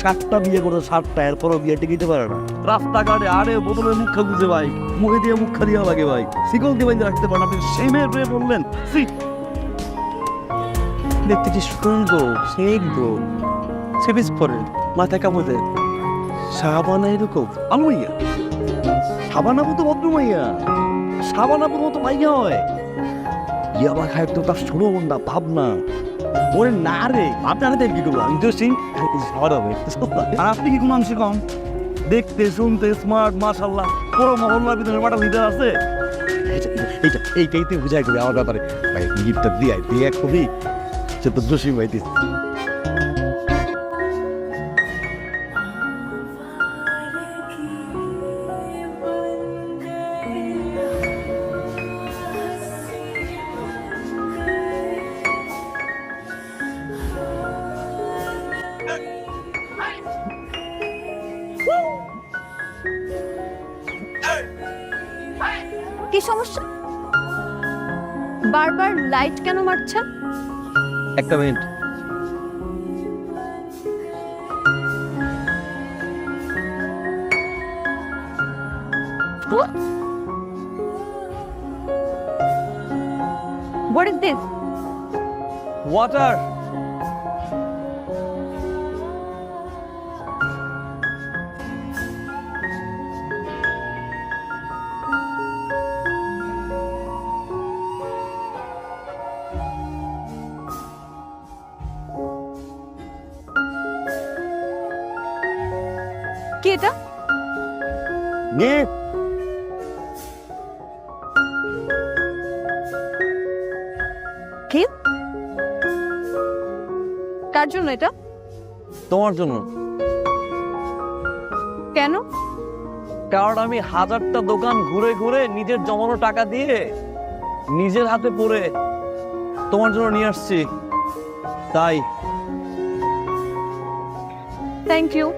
সাতটা বিয়ে করে সাতটা, এরপরও বিয়ে টিকিতে পারে না। রাস্তাঘাটে আরে বোতলের মুখা বুঝে ভাই মুখে দিয়ে মুখা দিয়া লাগে ভাই। শিকল দিয়ে বাইন্দে রাখতে পারেন আপনি সেই মেয়ের প্রেমে বললেন। দেখতে কি সুন্দর স্নিগ্ধ সেবিস পরে মাথায় কাপড়ে সাবানা এরকম আলমাইয়া সাবানাবু তো ভদ্রমাইয়া। সাবানাবুর মতো মাইয়া হয়। ইয়াবা খায় তো তার বন্ধা, ভাবনা। ওরে না রে, আপনারা দেখ কি আমি তো সিং ঝড় হবে। আর আপনি কি কোনো অংশে কম? দেখতে, শুনতে স্মার্ট মাশাল্লাহ পুরো মহল্লার ভিতরে একটা লিডার আছে। এইটা- এইটাই তুই বুঝাই করি আমার ব্যাপারে। ভাই, গিফটটা দিয়ে দিয়ে খুবই সে তো জসিম ভাই দিস কি সমস্যা? বারবার লাইট কেন মারছেন একটা minute. What is this water কি এটা? নে। কি? কার জন্য এটা? তোমার জন্য। কেন? কারণ আমি হাজারটা দোকান ঘুরে ঘুরে নিজের জমানো টাকা দিয়ে নিজের হাতে পরে তোমার জন্য নিয়ে আসছি। তাই। Thank you